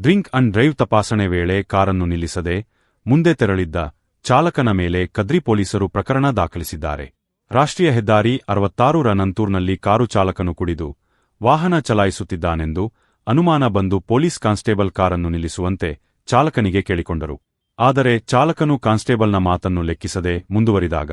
Drink and drive ತಪಾಸಣೆ ವೇಳೆ ಕಾರನ್ನು ನಿಲ್ಲಿಸದೆ ಮುಂದೆ ತೆರಳಿದ್ದ ಚಾಲಕನ ಮೇಲೆ ಕದ್ರಿ ಪೊಲೀಸರು ಪ್ರಕರಣ ದಾಖಲಿಸಿದ್ದಾರೆ. ರಾಷ್ಟ್ರೀಯ ಹೆದ್ದಾರಿ ಅರವತ್ತಾರು ರ ನಂತೂರ್ನಲ್ಲಿ ಕಾರು ಚಾಲಕನು ಕುಡಿದು ವಾಹನ ಚಲಾಯಿಸುತ್ತಿದ್ದಾನೆಂದು ಅನುಮಾನ ಬಂದು ಪೊಲೀಸ್ ಕಾನ್ಸ್ಟೇಬಲ್ ಕಾರನ್ನು ನಿಲ್ಲಿಸುವಂತೆ ಚಾಲಕನಿಗೆ ಕೇಳಿಕೊಂಡರು. ಆದರೆ ಚಾಲಕನು ಕಾನ್ಸ್ಟೇಬಲ್ನ ಮಾತನ್ನು ಲೆಕ್ಕಿಸದೆ ಮುಂದುವರಿದಾಗ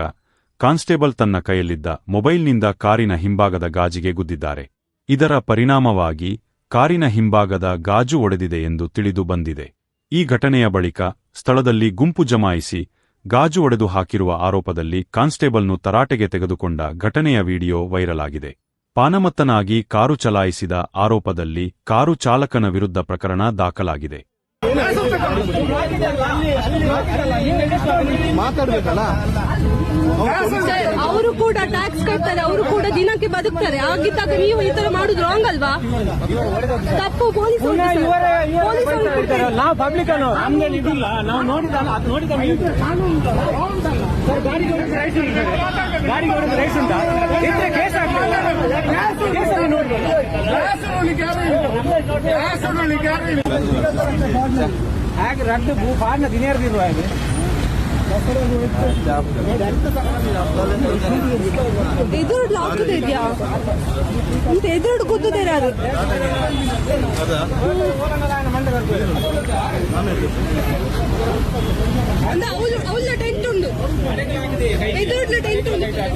ಕಾನ್ಸ್ಟೇಬಲ್ ತನ್ನ ಕೈಯಲ್ಲಿದ್ದ ಮೊಬೈಲ್ನಿಂದ ಕಾರಿನ ಹಿಂಭಾಗದ ಗಾಜಿಗೆ ಗುದ್ದಿದ್ದಾರೆ. ಇದರ ಪರಿಣಾಮವಾಗಿ ಕಾರಿನ ಹಿಂಭಾಗದ ಗಾಜು ಒಡೆದಿದೆ ಎಂದು ತಿಳಿದು ಬಂದಿದೆ. ಈ ಘಟನೆಯ ಬಳಿಕ ಸ್ಥಳದಲ್ಲಿ ಗುಂಪು ಜಮಾಯಿಸಿ ಗಾಜು ಒಡೆದು ಹಾಕಿರುವ ಆರೋಪದಲ್ಲಿ ಕಾನ್ಸ್ಟೇಬಲ್ನು ತರಾಟೆಗೆ ತೆಗೆದುಕೊಂಡ ಘಟನೆಯ ವಿಡಿಯೋ ವೈರಲ್ ಆಗಿದೆ ಪಾನಮತ್ತನಾಗಿ ಕಾರು ಚಲಾಯಿಸಿದ ಆರೋಪದಲ್ಲಿ ಕಾರು ಚಾಲಕನ ವಿರುದ್ಧ ಪ್ರಕರಣ ದಾಖಲಾಗಿದೆ. ಮಾತಾಡ್ಬೇಕಲ್ಲ? ಟ್ಯಾಕ್ಸ್ ಅವರು ಕೂಡ ದಿನಕ್ಕೆ ಬದುಕ್ತಾರೆ. ಆಗಿದ್ದಾಗ ನೀವು ಈ ತರ ಮಾಡುದು ರಾಂಗ್ ಅಲ್ವಾ? ತಪ್ಪು ಪೊಲೀಸ್ ಪೊಲೀಸ್ ನಾವು ಪಬ್ಲಿಕ್ ಅನ್ನು ನಮ್ಗೆ ಇದಿಲ್ಲ ನಾವು ನೋಡಿದ ನೋಡಿದ ಸರ್ ಗಾಡಿಗೆ ಹೊಡೆದು ರೈಸ್ ಉಂಟು. ಗಾಡಿಗೆ ಹೊಡೆದು ರೈಸ್ ಉಂಟಾ? ಇದ್ರೆ ಕೇಸ್ ಆಗ್ತದೆ ಕೇಸಲ್ಲಿ ನೋಡ್ಬೇಕು ಹಾಗೆ ರದ್ದು ಭೂ ಪಾನ ದಿನೇರ್ದಿರುವ ಹಾಗೆ ಎದುರು ಆಗ್ತದೆ ಅಂತ ಎದುರು ಗೊತ್ತಿದೆ ಅದು ಅಂದ್ರೆ ಅವಳ ಟೆಂಟ್ ಉಂಟು ಎದುರು ಟೆಂಟ್ ಉಂಟು